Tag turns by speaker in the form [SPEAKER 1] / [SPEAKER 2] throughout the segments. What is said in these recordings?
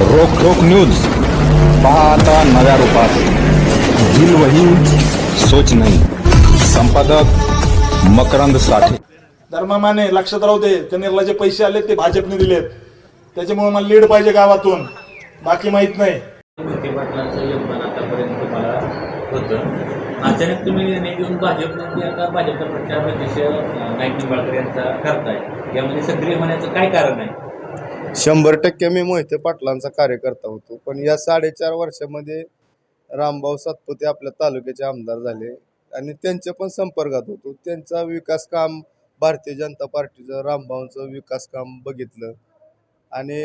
[SPEAKER 1] रोख रोख न्यूज. पहा आता नव्या रूपात. दिल वही सोच नाही. संपादक मकरंद साठे.
[SPEAKER 2] धर्मामाने लक्षात राहू दे कनेरला जे पैसे आले ते भाजपने दिलेत. त्याच्यामुळे मला लीड पाहिजे गावातून. बाकी माहीत नाही.
[SPEAKER 3] योगदान आतापर्यंत तुम्हाला होतं. अचानक तुम्ही निर्णय घेऊन भाजपमध्ये आता भाजपचा प्रचार अं, नाईक निंबाळकर यांचा करताय. यामध्ये सक्रिय होण्याचं काय कारण आहे?
[SPEAKER 4] शंभर टक्के मी मोहिते पाटलांचा कार्यकर्ता होतो. पण या साडेचार वर्षामध्ये रामभाऊ सातपुते आपल्या तालुक्याचे आमदार झाले आणि त्यांच्या पण संपर्कात होतो. त्यांचा विकास काम भारतीय जनता पार्टीचं रामभाऊंचं विकास काम बघितलं आणि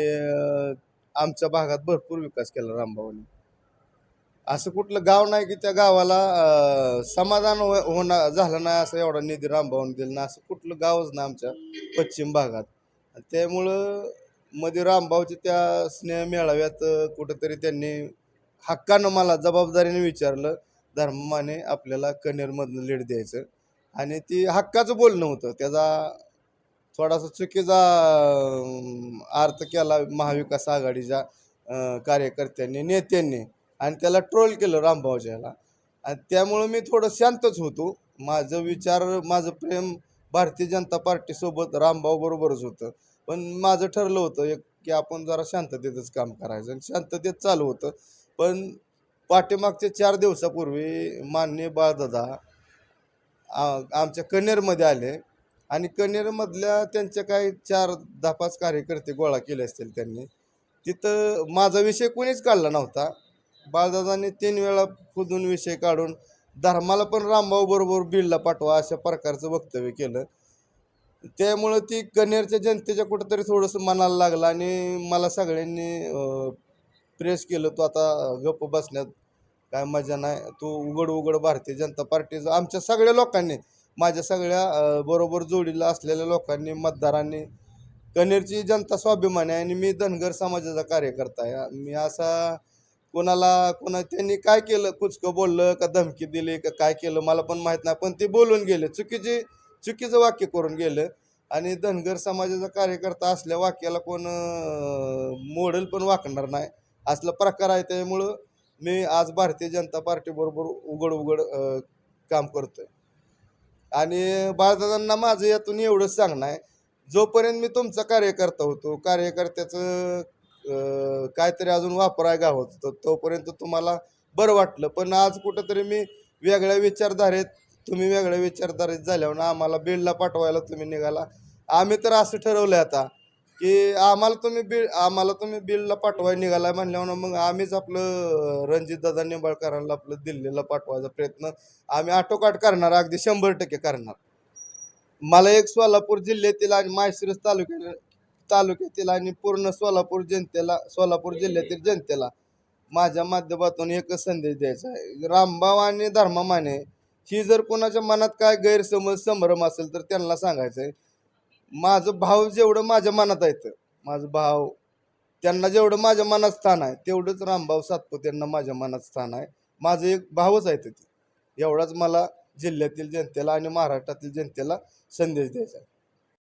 [SPEAKER 4] आमच्या भागात भरपूर विकास केला रामभाऊने. असं कुठलं गाव नाही की त्या गावाला समाधान हो- होणार झालं नाही असं एवढा निधी रामभाऊने दिला ना असं कुठलं गावच ना आमच्या पश्चिम भागात. त्यामुळं मध्ये रामभाऊच्या त्या स्नेह मेळाव्यात कुठंतरी त्यांनी हक्कानं मला जबाबदारीने विचारलं धर्माने आपल्याला कनेरमधनं लीड द्यायचं. आणि ती हक्काचं बोलणं होतं. त्याचा थोडासा चुकीचा अर्थ केला महाविकास आघाडीच्या कार्यकर्त्यांनी नेत्यांनी. आणि त्याला ट्रोल केलं रामभाऊच्याला आणि त्यामुळं मी थोडं शांतच होतो. माझं विचार माझं प्रेम भारतीय जनता पार्टीसोबत रामभाऊ बरोबरच होतं. पण माझं ठरलं होतं एक की आपण जरा शांततेतच काम करायचं आणि शांततेत चालू होतं. पण पाठीमागच्या चार दिवसापूर्वी मान्य बाळदादा आमच्या कनेरमध्ये आले आणि कनेरमधल्या त्यांच्या काही चार दहा पाच कार्यकर्ते गोळा केले असतील त्यांनी. तिथं माझा विषय कोणीच काढला नव्हता. बाळदादांनी तीन वेळा खुदून विषय काढून धर्माला पण रामभाऊ बरोबर बिलला पाठवा अशा प्रकारचं वक्तव्य केलं. त्यामुळं ती कनेरच्या जनतेच्या कुठंतरी थोडंसं मनाला लागलं आणि मला सगळ्यांनी प्रेस केलं तो आता गप्प बसण्यात काय मजा नाही तू उघड उघड भारतीय जनता पार्टीचं आमच्या सगळ्या लोकांनी माझ्या सगळ्या बरोबर जोडीला असलेल्या लोकांनी मतदारांनी कनेरची जनता स्वाभिमानी आहे आणि मी धनगर समाजाचा कार्यकर्ता आहे. मी असा कोणाला कोणा त्यांनी काय केलं कुचकं बोललं का धमकी दिली का काय केलं मला पण माहीत नाही पण ते बोलून गेले. चुकीचे चुकीचं वाक्य करून गेलं. आणि धनगर समाजाचा कार्यकर्ता असल्या वाक्याला कोण मोडल पण वाकणार नाही. असला प्रकार आहे त्यामुळं मी आज भारतीय जनता पार्टीबरोबर उघड उघड काम करतोय. आणि बाळदादांना माझं यातून एवढंच सांगणं आहे. जोपर्यंत मी तुमचा कार्यकर्ता होतो कार्यकर्त्याचं काहीतरी अजून वापराय गावात होतं तोपर्यंत तुम्हाला बरं वाटलं. पण आज कुठंतरी मी वेगळ्या विचारधारेत तुम्ही वेगळ्या विचारधारेत झाल्यावर आम्हाला बीडला पाठवायला तुम्ही निघाला. आम्ही तर असं ठरवलं आता की आम्हाला तुम्ही बीड आम्हाला तुम्ही बीडला पाठवायला निघाला म्हणल्यावर मग आम्हीच आपलं रणजितदादा निंबाळकरांना आपलं दिल्लीला पाठवायचा प्रयत्न आम्ही आटोकाट करणार अगदी शंभर टक्के करणार. मला एक सोलापूर जिल्ह्यातील आणि माळशिरस तालुक्या तालुक्यातील आणि पूर्ण सोलापूर जनतेला सोलापूर जिल्ह्यातील जनतेला माझ्या माध्यमातून एकच संदेश द्यायचा आहे. रामभाव आणि धर्मा माने ही जर कोणाच्या मनात काय गैरसमज संभ्रम असेल तर त्यांना सांगायचं आहे माझं भाव जेवढं माझ्या मनात येतं माझं भाव त्यांना जेवढं माझ्या मनात स्थान आहे तेवढंच रामभाऊ सातपुते यांना माझ्या मनात स्थान आहे. माझं एक भावच आहे ते. एवढाच मला जिल्ह्यातील जनतेला आणि महाराष्ट्रातील जनतेला संदेश द्यायचा आहे.